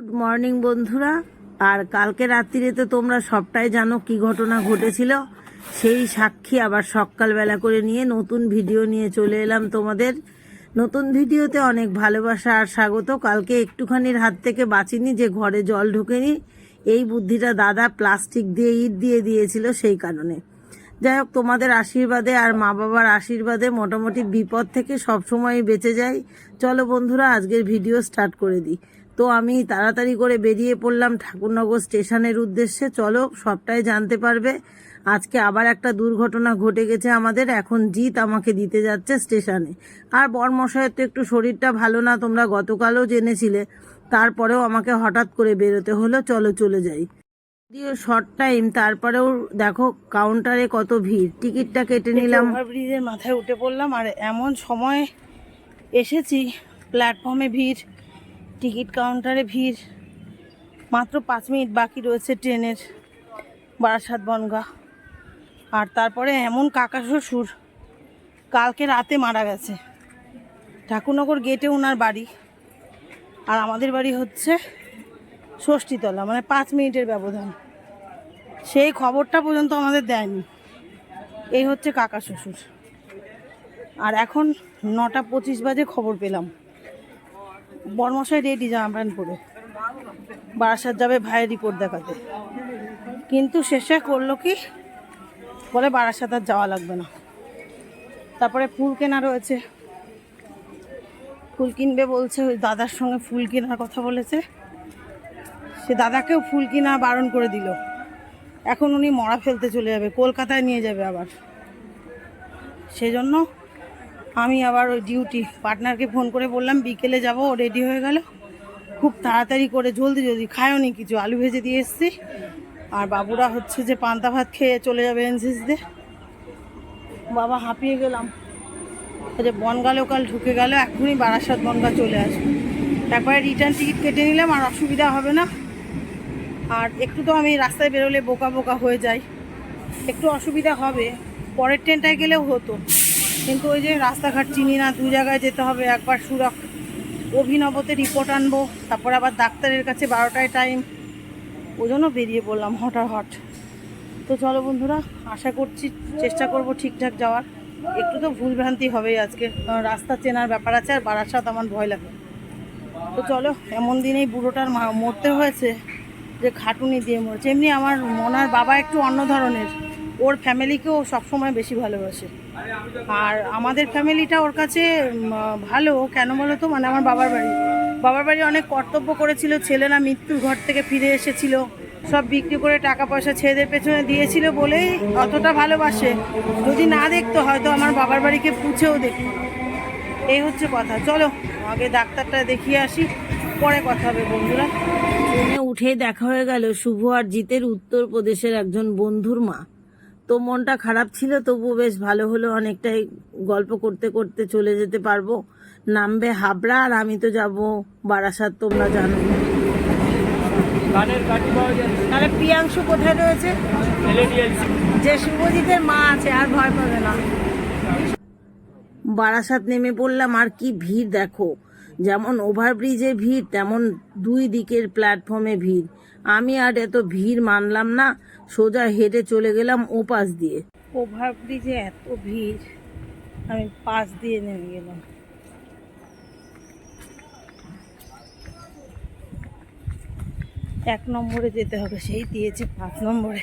Good morning বন্ধুরা। আর কালকে রাত্রিরে তো তোমরা সবটাই জানো কি ঘটনা ঘটেছিল। সেই সাক্ষী আবার সকালবেলা করে নিয়ে নতুন ভিডিও নিয়ে চলে এলাম তোমাদের। নতুন ভিডিওতে অনেক ভালোবাসা আর স্বাগত। কালকে একটুখানির হাত থেকে বাঁচিনি, যে ঘরে জল ঢুকেনি। এই বুদ্ধিটা দাদা প্লাস্টিক দিয়ে ইট দিয়ে দিয়েছিল সেই কারণে। যাই হোক, তোমাদের আশীর্বাদে আর মা বাবার আশীর্বাদে মোটামুটি বিপদ থেকে সবসময় বেঁচে যাই। চলো বন্ধুরা, আজকের ভিডিও স্টার্ট করে দিই। তো আমি তাড়াতাড়ি করে বেরিয়ে পড়লাম ঠাকুরনগর স্টেশনের উদ্দেশ্যে। চলো সবটাই জানতে পারবে। আজকে আবার একটা দুর্ঘটনা ঘটে গেছে আমাদের। এখন জিত আমাকে দিতে যাচ্ছে স্টেশনে। আর বরমশাইয়ের তো একটু শরীরটা ভালো না তোমরা গতকালও জেনেছিলে। তারপরেও আমাকে হঠাৎ করে বেরোতে হলো। চলো চলে যাই। যদিও শর্ট টাইম তারপরেও দেখো কাউন্টারে কত ভিড়। টিকিটটা কেটে নিলাম। ব্রিজের মাথায় উঠে পড়লাম। আর এমন সময় এসেছি প্ল্যাটফর্মে ভিড়। টিকিট কাউন্টারে ভিড়। মাত্র পাঁচ মিনিট বাকি রয়েছে ট্রেনের বারাসাত বনগা। আর তারপরে এমন কাকা শ্বশুর, কালকে রাতে মারা গেছে। ঠাকুরনগর গেটে ওনার বাড়ি। আর আমাদের বাড়ি হচ্ছে ষষ্ঠীতলা মানে পাঁচ মিনিটের ব্যবধান। সেই খবরটা পর্যন্ত আমাদের দেয়নি। এই হচ্ছে কাকা শ্বশুর। আর এখন নটা পঁচিশ বাজে খবর পেলাম। বর্মশাই রেডি জামা প্যান্ট পরে। বারাসাত যাবে ভাইয়ের রিপোর্ট দেখাতে। কিন্তু শেষে করল কি? বলে বারাসাত আর যাওয়া লাগবে না। তারপরে ফুল কেনা রয়েছে। ফুল কিনবে বলছে, ওই দাদার সঙ্গে ফুল কেনার কথা বলেছে। সে দাদাকেও ফুল কিনা বারণ করে দিল। এখন উনি মরা ফেলতে চলে যাবে, কলকাতায় নিয়ে যাবে আবার। সেজন্য আমি আবার ওই ডিউটি পার্টনারকে ফোন করে বললাম, বিকেলে যাব, ও রেডি হয়ে গেল। খুব তাড়াতাড়ি করে জলদি জলদি খায়ও নি কিছু, আলু ভেজে দিয়ে এসছি। আর বাবুরা হচ্ছে যে পান্তা ভাত খেয়ে চলে যাবে এনসিসিতে। বাবা হাঁপিয়ে গেলাম। যে বনগা লোকাল ঢুকে গেল, এখনই বারাসাত বনগা চলে আসবে। একবারে রিটার্ন টিকিট কেটে নিলাম, আর অসুবিধা হবে না। আর একটু তো আমি রাস্তায় বেরোলে বোকা বোকা হয়ে যাই। একটু অসুবিধা হবে, পরের ট্রেনটায় গেলেও হতো। কিন্তু ওই যে রাস্তাঘাট চিনি না, দু জায়গায় যেতে হবে। একবার সুরক অভিনবতে রিপোর্ট আনব, তারপর আবার ডাক্তারের কাছে বারোটায় টাইম ওই জন্য বেরিয়ে পড়লাম হঠাৎ। তো চলো বন্ধুরা, আশা করছি চেষ্টা করব ঠিকঠাক যাওয়ার। একটু তো ভুলভ্রান্তি হবেই আজকে, কারণ রাস্তা চেনার ব্যাপার আছে আর বারাসাত আমার ভয় লাগে। তো চলো, এমন দিনেই বুড়োটার মরতে হয়েছে যে খাটুনি দিয়ে মরেছে। এমনি আমার মনার বাবা একটু অন্য ধরনের। ওর ফ্যামিলিকেও সবসময় বেশি ভালোবাসে। আর আমাদের ফ্যামিলিটা ওর কাছে ভালো, কেন বলো তো মানে আমার বাবার বাড়ি। বাবার বাড়ি অনেক কর্তব্য করেছিল ছেলেরা মৃত্যুর ঘর থেকে ফিরে এসেছিল। সব বিক্রি করে টাকা পয়সা ছেলেদের পেছনে দিয়েছিল বলেই অতটা ভালোবাসে। যদি না দেখতো, হয়তো আমার বাবার বাড়িকে পুছেও দেখতো। এই হচ্ছে কথা। চলো, আগে ডাক্তারটা দেখিয়ে আসি, পরে কথা হবে বন্ধুরা। উঠে দেখা হয়ে গেল শুভ আর জিতের উত্তরপ্রদেশের একজন বন্ধুর মা। তো মনটা খারাপ ছিল তবুও বেশ ভালো হলো। অনেকটাই গল্প করতে করতে চলে যেতে পারব। নামবে হাবড়া আর আমি তো যাব বারাসাত তোমরা জানো। তাহলে প্রিয়াংশু কোথায় রয়েছে? যে শুভজিতের মা আছে আর ভয় পাবে না। বারাসাত নেমে পড়লাম আর কি ভিড় দেখো। যেমন ওভারব্রিজে ভিড় তেমন দুই দিকের প্ল্যাটফর্মে ভিড়। আমি আর এত ভিড় মানলাম না, সোজা হেঁটে চলে গেলাম ও পাশ দিয়ে ওভারব্রিজে এত ভিড়, আমি পাশ দিয়ে নেমে গেলাম। এক নম্বরে যেতে হবে, সেই দিয়েছে পাঁচ নম্বরে।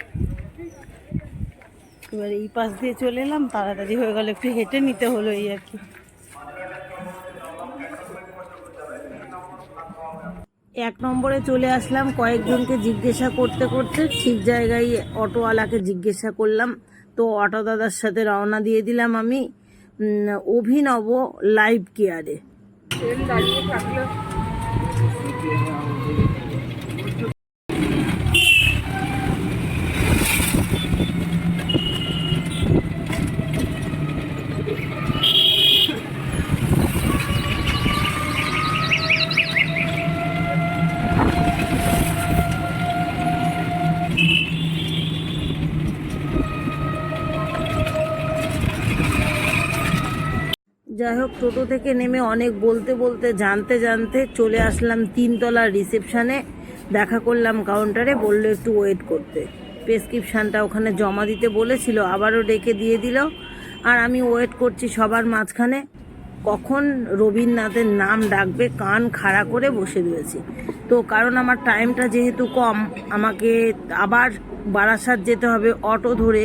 এবার এই পাশ দিয়ে চলে এলাম, তাড়াতাড়ি হয়ে গেল, একটু হেঁটে নিতে হলো এই আর কি। এক নম্বরে চলে আসলাম, কয়েকজনকে জিজ্ঞাসা করতে করতে ঠিক জায়গায় অটোওয়ালাকে জিজ্ঞাসা করলাম। তো অটো দাদার সাথে রওনা দিয়ে দিলাম আমি অভিনব লাইভ কেয়ারে যাই যাই হোক টোটো থেকে নেমে অনেক বলতে বলতে, জানতে জানতে চলে আসলাম তিনতলার রিসেপশানে। দেখা করলাম কাউন্টারে, বলল একটু ওয়েট করতে। প্রেসক্রিপশানটা ওখানে জমা দিতে বলেছিল, আবারও ডেকে দিয়ে দিল। আর আমি ওয়েট করছি সবার মাঝখানে। কখন রবীন্দ্রনাথের নাম ডাকবে, কান খাড়া করে বসে রয়েছি। তো কারণ আমার টাইমটা যেহেতু কম, আমাকে আবার বারাসাত যেতে হবে অটো ধরে,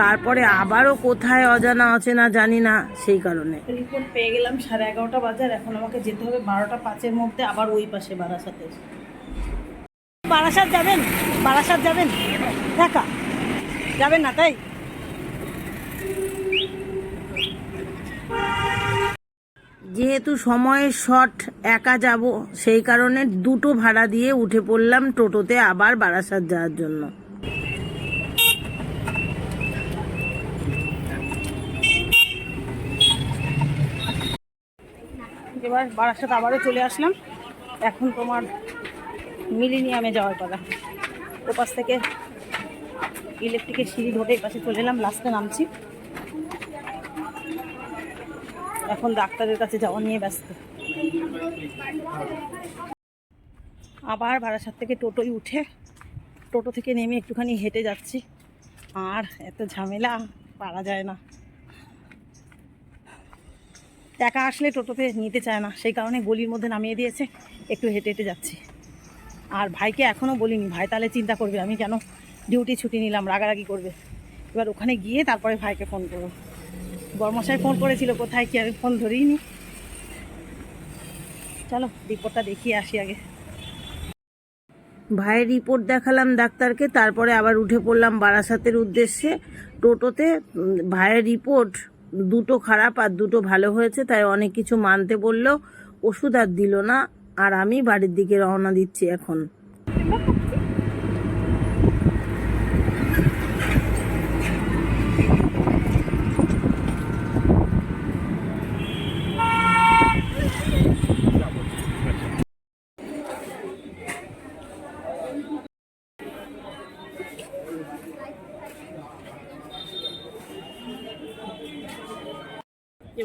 তারপরে আবারও কোথায় অজানা অচেনা জানি না, সেই কারণে। রিপোর্ট পেয়ে গেলাম সাড়ে এগারোটা বাজার এখন আমাকে যেতে হবে বারোটা পাঁচের মধ্যে, আবার ওই পাশে বারাসাতে। বারাসাত যাবেন? বারাসাত যাবেন? দেখা যাবেন না তাই? যেহেতু সময়ের শর্ট একা যাব, সেই কারণে দুটো ভাড়া দিয়ে উঠে পড়লাম টোটোতে আবার বারাসাত যাওয়ার জন্য। এবার বারাসাত আবারও চলে আসলাম। এখন তোমার মিলিনিয়ামে যাওয়ার কথা। ওপাশ থেকে ইলেকট্রিকের সিঁড়ি ধরে এই পাশে চলে এলাম লাস্টে নামছি। এখন ডাক্তারের কাছে যাওয়া নিয়ে ব্যস্ত। আবার বারাসাত থেকে টোটোয় উঠে টোটো থেকে নেমে একটুখানি হেঁটে যাচ্ছি। আর এত ঝামেলা, পারা যায় না। একা আসলে টোটোতে নিতে চায় না, সেই কারণে গলির মধ্যে নামিয়ে দিয়েছে, একটু হেঁটে হেঁটে যাচ্ছি। আর ভাইকে এখনও বলিনি, ভাই, তাহলে চিন্তা করবে, আমি কেন ডিউটি ছুটি নিলাম, রাগারাগি করবে। এবার ওখানে গিয়ে তারপরে ভাইকে ফোন করব বর্মশাই ফোন করেছিল, কোথায় কি আমি ফোন ধরেই নি চলো, রিপোর্টটা দেখিয়ে আসি আগে। ভাইয়ের রিপোর্ট দেখালাম ডাক্তারকে, তারপরে আবার উঠে পড়লাম বারাসাতের উদ্দেশ্যে। টোটোতে ভাইয়ের রিপোর্ট দুটো খারাপ আর দুটো ভালো হয়েছে, তাই অনেক কিছু মানতে বলল, ওষুধ আর দিল না, আর আমি বাড়ির দিকে রওনা দিচ্ছি এখন।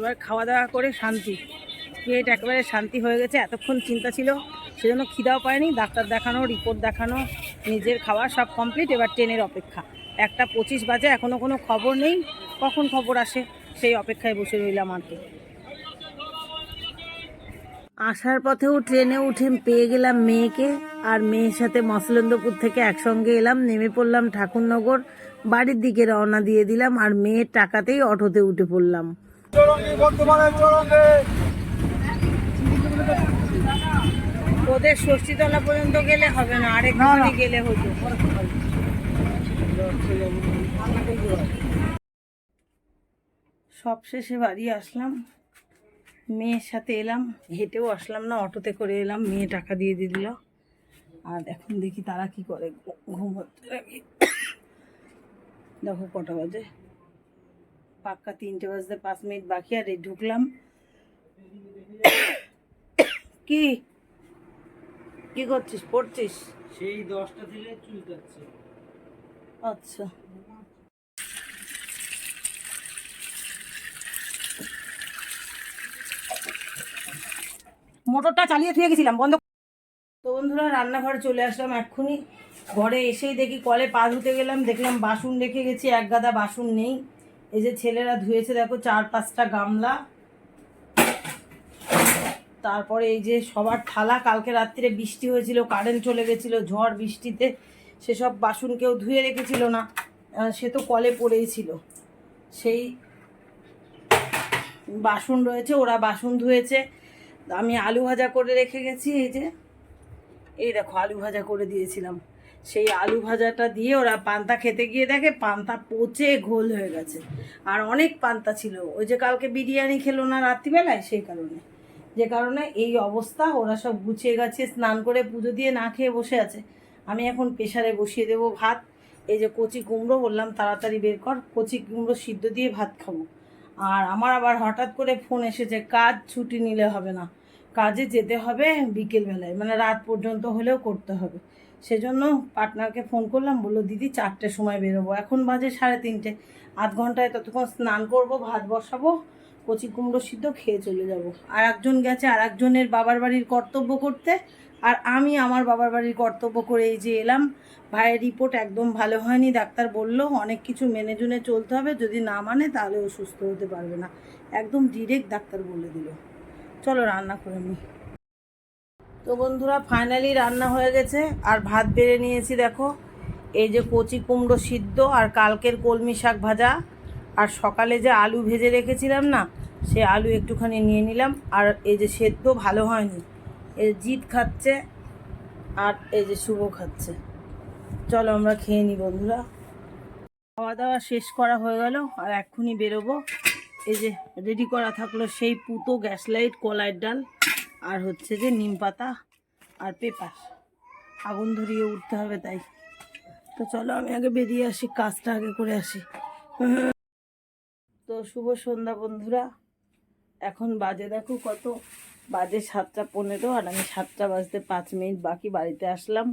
এবার খাওয়া দাওয়া করে শান্তি। পেট একেবারে শান্তি হয়ে গেছে, এতক্ষণ চিন্তা ছিল, সেজন্য খিদাও পায়নি, ডাক্তার দেখানো রিপোর্ট দেখানো, নিজের খাওয়া সব কমপ্লিট এবার ট্রেনের অপেক্ষা। একটা পঁচিশ বাজে এখনও কোনো খবর নেই, কখন খবর আসে, সেই অপেক্ষায় বসে রইলাম আর কি। আসার পথেও ট্রেনে উঠে পেয়ে গেলাম মেয়েকে, আর মেয়ের সাথে মসলন্দপুর থেকে একসঙ্গে এলাম, নেমে পড়লাম ঠাকুরনগর, বাড়ির দিকে রওনা দিয়ে দিলাম, আর মেয়ের টাকাতেই অটোতে উঠে পড়লাম। ওদের ষষ্ঠীতলা পর্যন্ত গেলে হবে না আরেক গেলে হতো। সব শেষে বাড়ি আসলাম মেয়ের সাথে এলাম হেঁটেও আসলাম না অটোতে করে এলাম মেয়ে টাকা দিয়ে দিল। আর এখন দেখি তারা কি করে ঘুমোতে দেখো কটা বাজে। পাক্কা তিনটে বাজতে পাঁচ মিনিট বাকি আর এই ঢুকলাম। কি? কি করছিস? পড়ছিস? সেই দশটা থেকে চুলকাচ্ছে আচ্ছা। মোটরটা চালিয়ে থুয়ে গেছিলাম বন্ধ তো বন্ধুরা রান্নাঘরে চলে আসলাম এক্ষুনি। ঘরে এসেই দেখি কলে পা ধুতে গেলাম দেখলাম বাসন রেখে গেছি এক গাদা বাসন নেই। এই যে ছেলেরা ধুয়েছে, দেখো চার পাঁচটা গামলা। তারপরে এই যে সবার থালা, কালকে রাত্রিরে বৃষ্টি হয়েছিল কারেন্ট চলে গেছিল, ঝড় বৃষ্টিতে, সেসব বাসন কেউ ধুয়ে রেখেছিল না সে তো কলে পড়েই ছিল। সেই বাসন রয়েছে, ওরা বাসন ধুয়েছে। আমি আলু ভাজা করে রেখে গেছি, এই যে, এই দেখো আলু ভাজা করে দিয়েছিলাম। সেই আলু ভাজাটা দিয়ে ওরা পান্তা খেতে গিয়ে দেখে পান্তা পচে ঘোল হয়ে গেছে। আর অনেক পান্তা ছিল। ওই যে কালকে বিরিয়ানি খেলো না রাত্রিবেলায়? সেই কারণে। যে কারণে এই অবস্থা, ওরা সব গুছিয়ে গেছে স্নান করে পুজো দিয়ে না খেয়ে বসে আছে। আমি এখন প্রেশারে বসিয়ে দেবো ভাত। এই যে কচি কুমড়ো বললাম, তাড়াতাড়ি বের কর। কচি কুমড়ো সিদ্ধ দিয়ে ভাত খাব। আর আমার আবার হঠাৎ করে ফোন এসেছে, কাজ ছুটি নিলে হবে না। কাজে যেতে হবে বিকেলবেলায়। মানে রাত পর্যন্ত হলেও করতে হবে। সেজন্য পার্টনারকে ফোন করলাম, বলল, দিদি, চারটের সময় বেরোবো। এখন বাজে সাড়ে তিনটে। আধ ঘন্টায় ততক্ষণ স্নান করব, ভাত বসাবো, কচি কুমড়ো সিদ্ধ, খেয়ে চলে যাব। আর একজন গেছে, আর একজনের বাবার বাড়ির কর্তব্য করতে। আর আমি আমার বাবার বাড়ির কর্তব্য করে এই যে এলাম, ভাইয়ের রিপোর্ট একদম ভালো হয়নি। ডাক্তার বলল, অনেক কিছু মেনে জুনে চলতে হবে, যদি না মানে তাহলে ও সুস্থ হতে পারবে না। একদম ডিরেক্ট ডাক্তার বলে দিল। চলো রান্না করে নিই তো বন্ধুরা ফাইনালি রান্না হয়ে গেছে। আর ভাত বেড়ে নিয়েছি, দেখো। এই যে কচি কুমড়ো সিদ্ধ আর কালকের কলমি শাক ভাজা। আর সকালে যে আলু ভেজে রেখেছিলাম না, সে আলু একটুখানি নিয়ে নিলাম। আর এই যে সেদ্ধ ভালো হয়নি এই জিত খাচ্ছে আর এই যে শুভ খাচ্ছে। চলো আমরা খেয়ে নিই বন্ধুরা। খাওয়া দাওয়া শেষ করা হয়ে গেল, আর এক্ষুনি বেরোবো। এই যে রেডি করা থাকল সেই পুতো গ্যাস লাইট কলাইয়ের ডাল। আর হচ্ছে যে নিম পাতা আর পেপার। আগুন ধরিয়ে উঠতে হবে তাই। তো চলো আমি আগে বেরিয়ে আসি, কাজটা আগে করে আসি। তো শুভ সন্ধ্যা বন্ধুরা। এখন বাজে দেখো কত? বাজে সাতটা পনেরো আর আমি সাতটা বাজতে পাঁচ মিনিট বাকি বাড়িতে আসলাম।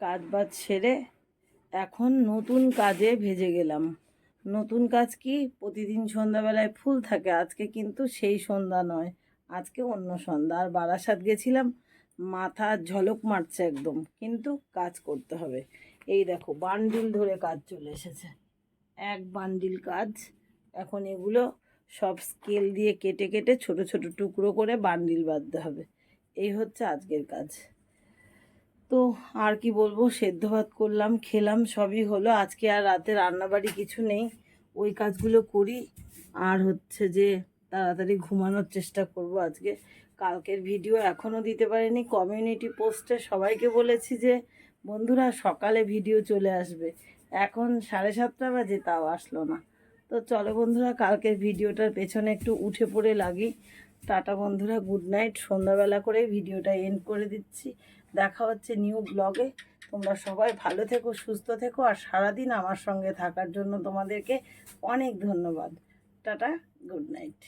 কাজ বাজ সেরে এখন নতুন কাজে ভেজে গেলাম। নতুন কাজ কি? প্রতিদিন সন্ধ্যাবেলায় ফুল থাকে, আজকে কিন্তু সেই সন্ধ্যা নয়। আজকে অন্য সন্ধ্যা, আর বারাসাত গেছিলাম, মাথা ঝলক মারছে একদম, কিন্তু কাজ করতে হবে। এই দেখো, বান্ডিল ধরে কাজ চলে এসেছে। এক বান্ডিল কাজ, এখন এগুলো সব স্কেল দিয়ে কেটে কেটে ছোট ছোট টুকরো করে বান্ডিল বাঁধতে হবে। এই হচ্ছে আজকের কাজ। তো আর কি বলব, সেদ্ধ ভাত করলাম, খেলাম, সবই হলো। আজকে আর রাতে রান্নাবাড়ি কিছু নেই, ওই কাজগুলো করি। আর হচ্ছে যে তাড়াতাড়ি ঘুমানোর চেষ্টা করব আজকে। কালকের ভিডিও এখনও দিতে পারিনি কমিউনিটি পোস্টে সবাইকে বলেছি যে, বন্ধুরা, সকালে ভিডিও চলে আসবে। এখন সাড়ে সাতটা বাজে, তাও আসলো না। তো চলো বন্ধুরা, কালকের ভিডিওটার পেছনে একটু উঠে পড়ে লাগি। টাটা বন্ধুরা গুড নাইট সন্ধ্যাবেলা করে ভিডিওটা এন্ড করে দিচ্ছি। দেখা হচ্ছে নিউ ব্লগে তোমরা সবাই ভালো থেকো, সুস্থ থেকো, আর সারাদিন আমার সঙ্গে থাকার জন্য তোমাদেরকে অনেক ধন্যবাদ। Tata good night